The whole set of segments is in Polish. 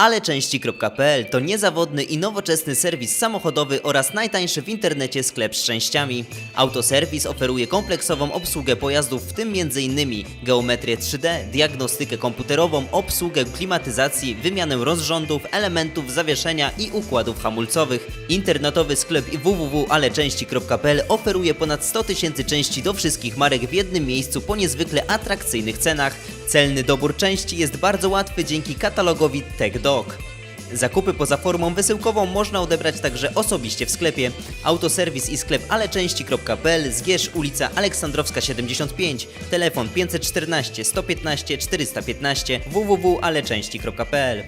Aleczęści.pl to niezawodny i nowoczesny serwis samochodowy oraz najtańszy w internecie sklep z częściami. Autoserwis oferuje kompleksową obsługę pojazdów, w tym m.in. geometrię 3D, diagnostykę komputerową, obsługę klimatyzacji, wymianę rozrządów, elementów zawieszenia i układów hamulcowych. Internetowy sklep www.aleczęści.pl oferuje ponad 100 tysięcy części do wszystkich marek w jednym miejscu po niezwykle atrakcyjnych cenach. Celny dobór części jest bardzo łatwy dzięki katalogowi TechDoc. Zakupy poza formą wysyłkową można odebrać także osobiście w sklepie. Autoserwis i sklep aleczęści.pl, Zgierz, ulica Aleksandrowska 75, telefon 514 115 415 www.aleczęści.pl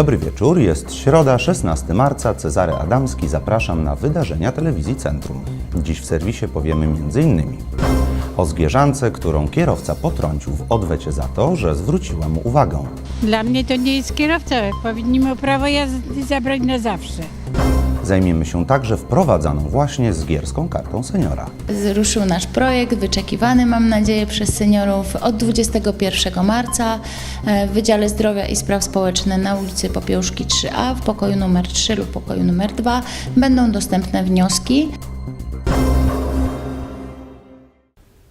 Dobry wieczór, jest środa, 16 marca. Cezary Adamski, zapraszam na wydarzenia telewizji Centrum. Dziś w serwisie powiemy m.in. o zwierzance, którą kierowca potrącił w odwecie za to, że zwróciła mu uwagę. Dla mnie to nie jest kierowca. Powinni mu prawo jazdy zabrać na zawsze. Zajmiemy się także wprowadzaną właśnie zgierską kartą seniora. Ruszył nasz projekt, wyczekiwany mam nadzieję przez seniorów od 21 marca e, w Wydziale Zdrowia i Spraw Społecznych na ulicy Popiełuszki 3A w pokoju numer 3 lub pokoju numer 2 będą dostępne wnioski.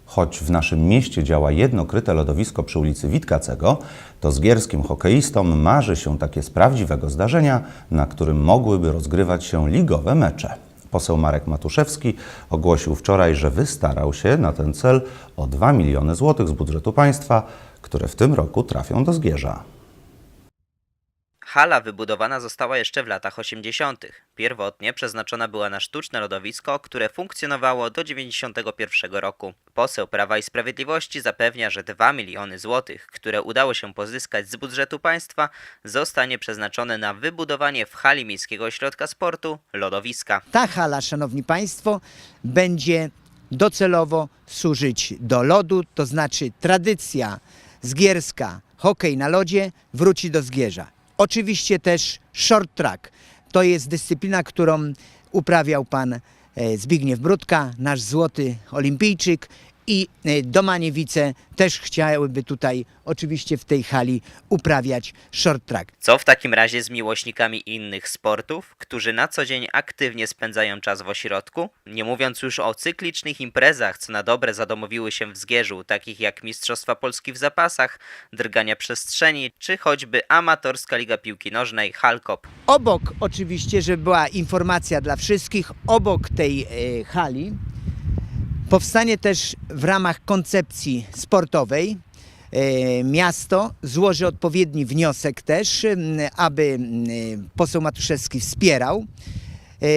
Choć w naszym mieście działa jedno kryte lodowisko przy ulicy Witkacego, to zgierskim hokeistom marzy się takie z prawdziwego zdarzenia, na którym mogłyby rozgrywać się ligowe mecze. Poseł Marek Matuszewski ogłosił wczoraj, że wystarał się na ten cel o 2 miliony złotych z budżetu państwa, które w tym roku trafią do Zgierza. Hala wybudowana została jeszcze w latach 80. Pierwotnie przeznaczona była na sztuczne lodowisko, które funkcjonowało do 91 roku. Poseł Prawa i Sprawiedliwości zapewnia, że 2 miliony złotych, które udało się pozyskać z budżetu państwa, zostanie przeznaczone na wybudowanie w hali Miejskiego Ośrodka Sportu lodowiska. Ta hala, szanowni państwo, będzie docelowo służyć do lodu, to znaczy tradycja zgierska, hokej na lodzie wróci do Zgierza. Oczywiście też short track. To jest dyscyplina, którą uprawiał pan e, Zbigniew Brudka, nasz złoty olimpijczyk i e, Domaniewice też chciałyby tutaj oczywiście w tej hali uprawiać short track. Co w takim razie z miłośnikami innych sportów, którzy na co dzień aktywnie spędzają czas w ośrodku? Nie mówiąc już o cyklicznych imprezach, co na dobre zadomowiły się w Zgierzu, takich jak Mistrzostwa Polski w zapasach, drgania przestrzeni, czy choćby amatorska Liga Piłki Nożnej Halkop. Obok, oczywiście, żeby była informacja dla wszystkich, obok tej e, hali powstanie też w ramach koncepcji sportowej e, miasto złoży odpowiedni wniosek też, aby poseł Matuszewski wspierał. E,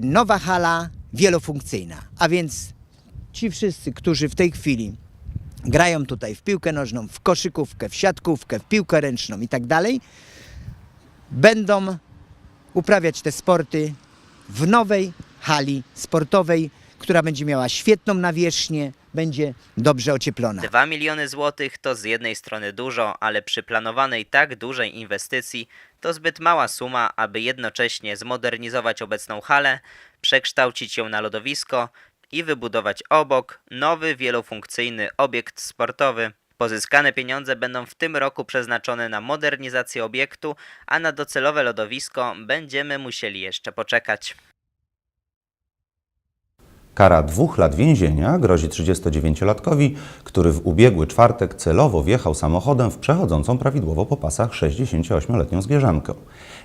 nowa hala wielofunkcyjna, a więc ci wszyscy, którzy w tej chwili grają tutaj w piłkę nożną, w koszykówkę, w siatkówkę, w piłkę ręczną i tak dalej, będą uprawiać te sporty w nowej hali sportowej, która będzie miała świetną nawierzchnię, będzie dobrze ocieplona. 2 miliony złotych to z jednej strony dużo, ale przy planowanej tak dużej inwestycji to zbyt mała suma, aby jednocześnie zmodernizować obecną halę, przekształcić ją na lodowisko i wybudować obok nowy wielofunkcyjny obiekt sportowy. Pozyskane pieniądze będą w tym roku przeznaczone na modernizację obiektu, a na docelowe lodowisko będziemy musieli jeszcze poczekać. Kara dwóch lat więzienia grozi 39-latkowi, który w ubiegły czwartek celowo wjechał samochodem w przechodzącą prawidłowo po pasach 68-letnią zwierzankę.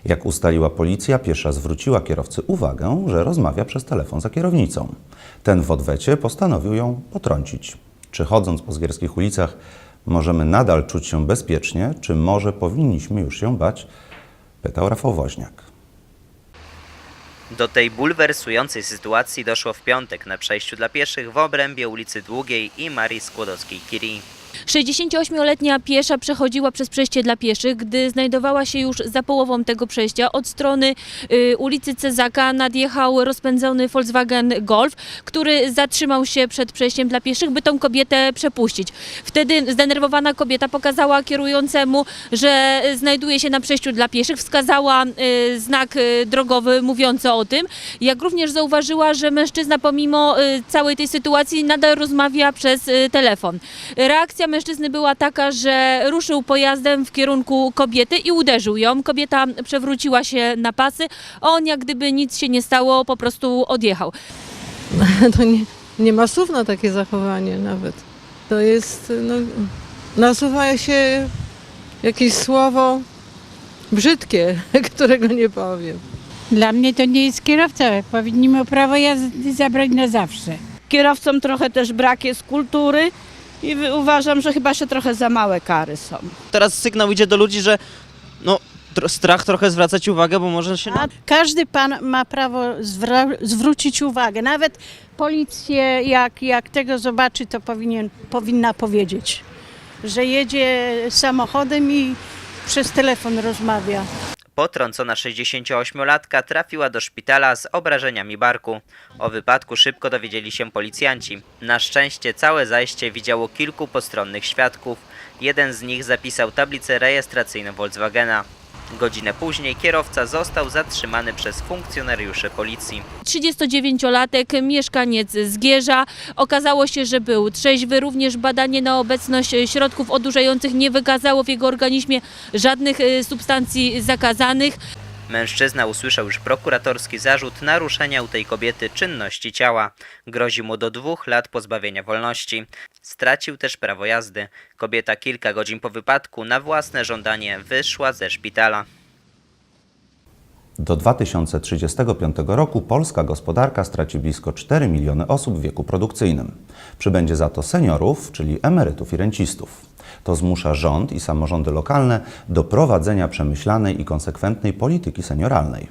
Jak ustaliła policja, piesza zwróciła kierowcy uwagę, że rozmawia przez telefon za kierownicą. Ten w odwecie postanowił ją potrącić. Czy chodząc po zgierskich ulicach możemy nadal czuć się bezpiecznie, czy może powinniśmy już się bać? Pytał Rafał Woźniak. Do tej bulwersującej sytuacji doszło w piątek na przejściu dla pieszych w obrębie ulicy Długiej i Marii Skłodowskiej-Curie. 68-letnia piesza przechodziła przez przejście dla pieszych, gdy znajdowała się już za połową tego przejścia. Od strony y, ulicy Cezaka nadjechał rozpędzony Volkswagen Golf, który zatrzymał się przed przejściem dla pieszych, by tą kobietę przepuścić. Wtedy zdenerwowana kobieta pokazała kierującemu, że znajduje się na przejściu dla pieszych, wskazała y, znak y, drogowy mówiący o tym, jak również zauważyła, że mężczyzna pomimo y, całej tej sytuacji nadal rozmawia przez y, telefon. Reakcja była taka, że ruszył pojazdem w kierunku kobiety i uderzył ją. Kobieta przewróciła się na pasy, a on jak gdyby nic się nie stało, po prostu odjechał. to nie, nie ma słów na takie zachowanie nawet. To jest, no, nasuwa się jakieś słowo brzydkie, którego nie powiem. Dla mnie to nie jest kierowca. Powinni mu prawo jazdy zabrać na zawsze. Kierowcom trochę też brak jest kultury i uważam, że chyba się trochę za małe kary są. Teraz sygnał idzie do ludzi, że no, tro- strach trochę zwracać uwagę, bo może się... A każdy pan ma prawo zwrócić uwagę. Nawet policję, jak, jak tego zobaczy, to powinien, powinna powiedzieć, że jedzie samochodem i przez telefon rozmawia. Potrącona 68-latka trafiła do szpitala z obrażeniami barku. O wypadku szybko dowiedzieli się policjanci. Na szczęście całe zajście widziało kilku postronnych świadków. Jeden z nich zapisał tablicę rejestracyjną Volkswagena. Godzinę później kierowca został zatrzymany przez funkcjonariuszy policji. 39-latek, mieszkaniec Zgierza. Okazało się, że był trzeźwy. Również badanie na obecność środków odurzających nie wykazało w jego organizmie żadnych e, substancji zakazanych. Mężczyzna usłyszał już prokuratorski zarzut naruszenia u tej kobiety czynności ciała. Grozi mu do dwóch lat pozbawienia wolności. Stracił też prawo jazdy. Kobieta kilka godzin po wypadku na własne żądanie wyszła ze szpitala. Do 2035 roku polska gospodarka straci blisko 4 miliony osób w wieku produkcyjnym. Przybędzie za to seniorów, czyli emerytów i rencistów. To zmusza rząd i samorządy lokalne do prowadzenia przemyślanej i konsekwentnej polityki senioralnej.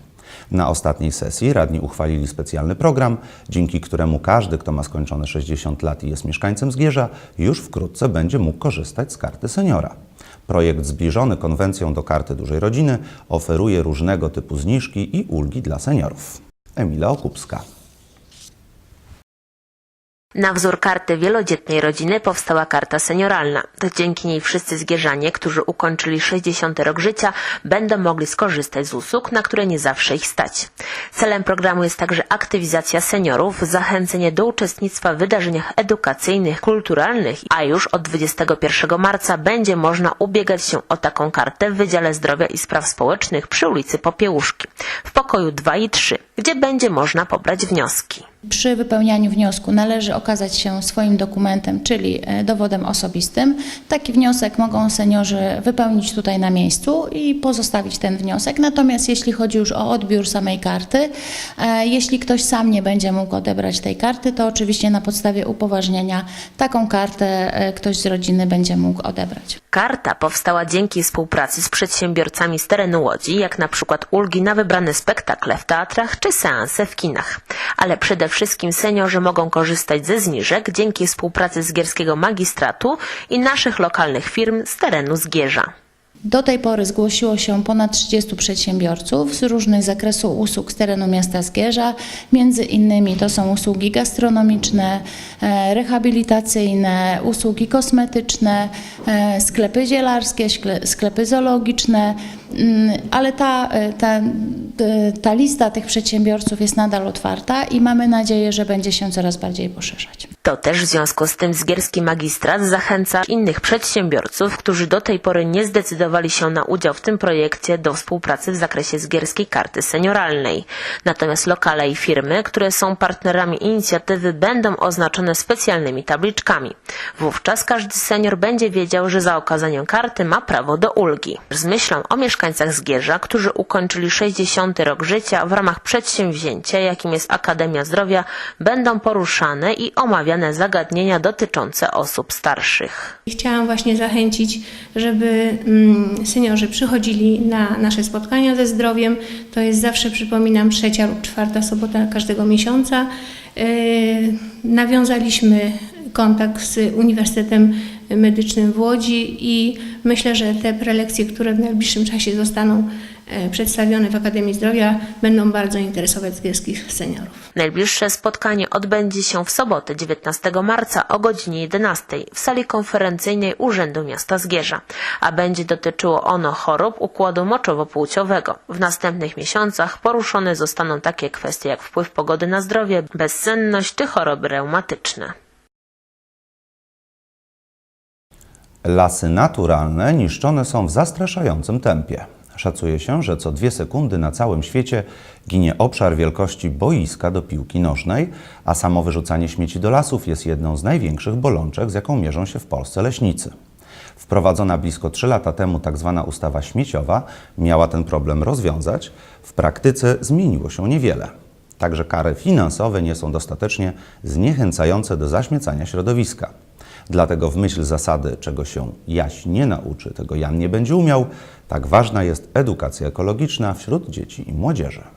Na ostatniej sesji radni uchwalili specjalny program, dzięki któremu każdy, kto ma skończone 60 lat i jest mieszkańcem Zgierza, już wkrótce będzie mógł korzystać z karty seniora. Projekt zbliżony konwencją do karty dużej rodziny oferuje różnego typu zniżki i ulgi dla seniorów. Emila Okupska. Na wzór karty wielodzietnej rodziny powstała karta senioralna. Dzięki niej wszyscy zgierzanie, którzy ukończyli 60 rok życia, będą mogli skorzystać z usług, na które nie zawsze ich stać. Celem programu jest także aktywizacja seniorów, zachęcenie do uczestnictwa w wydarzeniach edukacyjnych, kulturalnych, a już od 21 marca będzie można ubiegać się o taką kartę w Wydziale Zdrowia i Spraw Społecznych przy ulicy Popiełuszki, w pokoju 2 i 3, gdzie będzie można pobrać wnioski. Przy wypełnianiu wniosku należy okazać się swoim dokumentem, czyli e, dowodem osobistym. Taki wniosek mogą seniorzy wypełnić tutaj na miejscu i pozostawić ten wniosek. Natomiast jeśli chodzi już o odbiór samej karty, e, jeśli ktoś sam nie będzie mógł odebrać tej karty, to oczywiście na podstawie upoważnienia taką kartę e, ktoś z rodziny będzie mógł odebrać. Karta powstała dzięki współpracy z przedsiębiorcami z terenu Łodzi, jak na przykład ulgi na wybrane spektakle w teatrach czy seanse w kinach. Ale przede wszystkim seniorzy mogą korzystać ze zniżek dzięki współpracy z Gierskiego Magistratu i naszych lokalnych firm z terenu Zgierza. Do tej pory zgłosiło się ponad 30 przedsiębiorców z różnych zakresów usług z terenu miasta Zgierza. Między innymi to są usługi gastronomiczne, e, rehabilitacyjne, usługi kosmetyczne, e, sklepy zielarskie, sklepy zoologiczne, ale ta, e, ta, e, ta lista tych przedsiębiorców jest nadal otwarta i mamy nadzieję, że będzie się coraz bardziej poszerzać. To też w związku z tym Zgierski Magistrat zachęca innych przedsiębiorców, którzy do tej pory nie zdecydowali się na udział w tym projekcie do współpracy w zakresie Zgierskiej Karty Senioralnej. Natomiast lokale i firmy, które są partnerami inicjatywy będą oznaczone specjalnymi tabliczkami. Wówczas każdy senior będzie wiedział, że za okazaniem karty ma prawo do ulgi. Z myślą o mieszkańcach Zgierza, którzy ukończyli 60 rok życia w ramach przedsięwzięcia, jakim jest Akademia Zdrowia, będą poruszane i omawiane zagadnienia dotyczące osób starszych. Chciałam właśnie zachęcić, żeby mm, seniorzy przychodzili na nasze spotkania ze zdrowiem. To jest zawsze, przypominam, trzecia lub czwarta sobota każdego miesiąca. Yy, Nawiązaliśmy kontakt z Uniwersytetem Medycznym w Łodzi i myślę, że te prelekcje, które w najbliższym czasie zostaną e, przedstawione w Akademii Zdrowia, będą bardzo interesować zgierskich seniorów. Najbliższe spotkanie odbędzie się w sobotę 19 marca o godzinie 11 w sali konferencyjnej Urzędu Miasta Zgierza, a będzie dotyczyło ono chorób układu moczowo-płciowego. W następnych miesiącach poruszone zostaną takie kwestie jak wpływ pogody na zdrowie, bezsenność czy choroby reumatyczne. Lasy naturalne niszczone są w zastraszającym tempie. Szacuje się, że co dwie sekundy na całym świecie ginie obszar wielkości boiska do piłki nożnej, a samo wyrzucanie śmieci do lasów jest jedną z największych bolączek, z jaką mierzą się w Polsce leśnicy. Wprowadzona blisko 3 lata temu tzw. ustawa śmieciowa miała ten problem rozwiązać. W praktyce zmieniło się niewiele. Także kary finansowe nie są dostatecznie zniechęcające do zaśmiecania środowiska. Dlatego w myśl zasady, czego się Jaś nie nauczy, tego Jan nie będzie umiał, tak ważna jest edukacja ekologiczna wśród dzieci i młodzieży.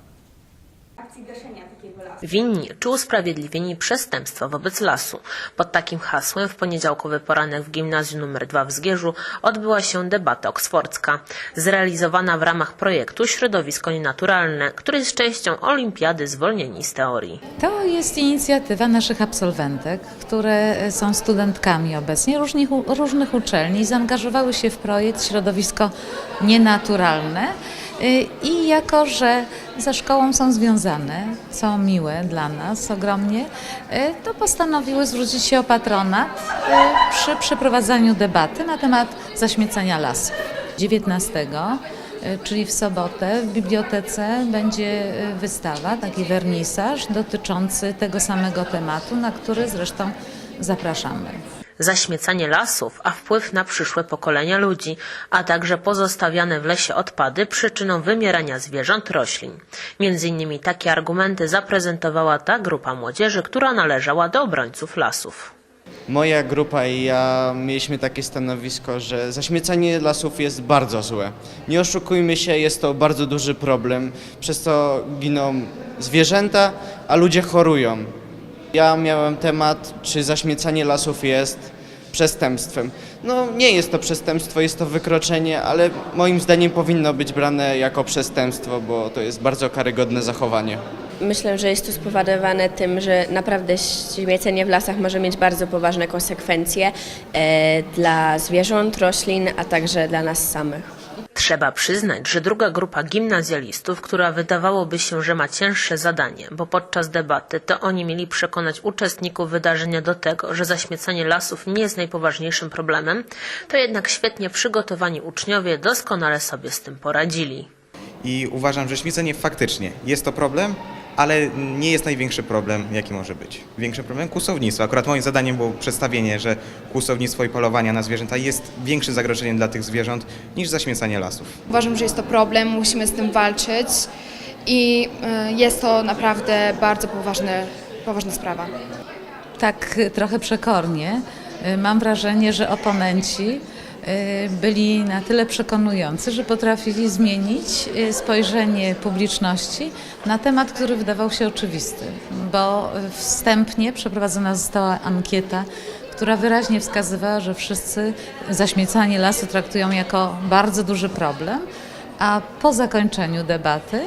Winni czy usprawiedliwieni przestępstwa wobec lasu. Pod takim hasłem w poniedziałkowy poranek w gimnazjum nr 2 w Zgierzu odbyła się debata oksfordzka, zrealizowana w ramach projektu Środowisko Nienaturalne, który jest częścią Olimpiady Zwolnieni z Teorii. To jest inicjatywa naszych absolwentek, które są studentkami obecnie różnych, różnych uczelni, zaangażowały się w projekt Środowisko Nienaturalne. Y, I jako, że ze szkołą są związane, co miłe dla nas ogromnie, y, to postanowiły zwrócić się o patronat y, przy przeprowadzaniu debaty na temat zaśmiecania lasów. 19 czyli w sobotę w bibliotece będzie wystawa, taki wernisaż dotyczący tego samego tematu, na który zresztą zapraszamy. Zaśmiecanie lasów, a wpływ na przyszłe pokolenia ludzi, a także pozostawiane w lesie odpady przyczyną wymierania zwierząt, roślin. Między innymi takie argumenty zaprezentowała ta grupa młodzieży, która należała do obrońców lasów. Moja grupa i ja mieliśmy takie stanowisko, że zaśmiecanie lasów jest bardzo złe. Nie oszukujmy się, jest to bardzo duży problem, przez to giną zwierzęta, a ludzie chorują. Ja miałem temat, czy zaśmiecanie lasów jest przestępstwem. No nie jest to przestępstwo, jest to wykroczenie, ale moim zdaniem powinno być brane jako przestępstwo, bo to jest bardzo karygodne zachowanie. Myślę, że jest to spowodowane tym, że naprawdę śmiecenie w lasach może mieć bardzo poważne konsekwencje e, dla zwierząt, roślin, a także dla nas samych. Trzeba przyznać, że druga grupa gimnazjalistów, która wydawałoby się, że ma cięższe zadanie, bo podczas debaty to oni mieli przekonać uczestników wydarzenia do tego, że zaśmiecanie lasów nie jest najpoważniejszym problemem, to jednak świetnie przygotowani uczniowie doskonale sobie z tym poradzili. I uważam, że śmiecenie faktycznie jest to problem, ale nie jest największy problem, jaki może być. Większy problem kłusownictwo. Akurat moim zadaniem było przedstawienie, że kłusownictwo i polowania na zwierzęta jest większym zagrożeniem dla tych zwierząt niż zaśmiecanie lasów. Uważam, że jest to problem, musimy z tym walczyć i y, jest to naprawdę bardzo poważne, poważna sprawa. Tak trochę przekornie. Y, Mam wrażenie, że oponenci byli na tyle przekonujący, że potrafili zmienić y, spojrzenie publiczności na temat, który wydawał się oczywisty, bo y, wstępnie przeprowadzona została ankieta, która wyraźnie wskazywała, że wszyscy zaśmiecanie lasu traktują jako bardzo duży problem, a po zakończeniu debaty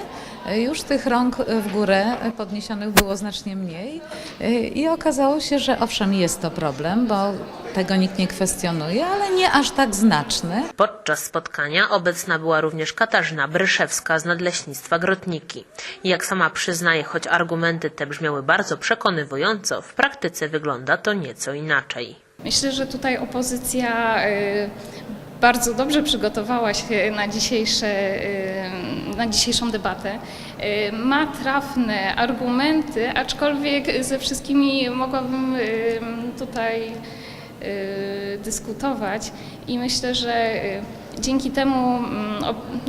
już tych rąk w górę podniesionych było znacznie mniej i okazało się, że owszem jest to problem, bo tego nikt nie kwestionuje, ale nie aż tak znaczny. Podczas spotkania obecna była również Katarzyna Bryszewska z Nadleśnictwa Grotniki. Jak sama przyznaje, choć argumenty te brzmiały bardzo przekonywująco, w praktyce wygląda to nieco inaczej. Myślę, że tutaj opozycja y, bardzo dobrze przygotowała się na, dzisiejsze, y, na dzisiejszą debatę. Y, Ma trafne argumenty, aczkolwiek ze wszystkimi mogłabym tutaj dyskutować i myślę, że dzięki temu, mm,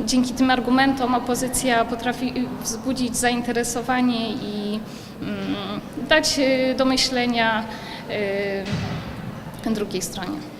dzięki tym argumentom opozycja potrafi wzbudzić zainteresowanie i mm, dać do myślenia drugiej stronie.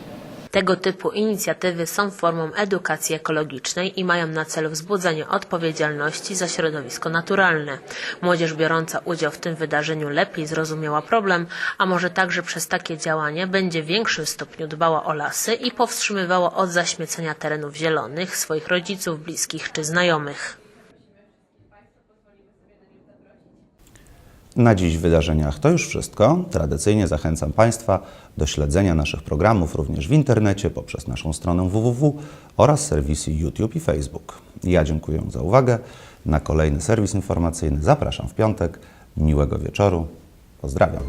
Tego typu inicjatywy są formą edukacji ekologicznej i mają na celu wzbudzenie odpowiedzialności za środowisko naturalne. Młodzież biorąca udział w tym wydarzeniu lepiej zrozumiała problem, a może także przez takie działanie będzie w większym stopniu dbała o lasy i powstrzymywała od zaśmiecenia terenów zielonych swoich rodziców, bliskich czy znajomych. Na dziś wydarzeniach to już wszystko. Tradycyjnie zachęcam Państwa do śledzenia naszych programów również w internecie poprzez naszą stronę www oraz serwisy YouTube i Facebook. Ja dziękuję za uwagę. Na kolejny serwis informacyjny zapraszam w piątek. Miłego wieczoru. Pozdrawiam.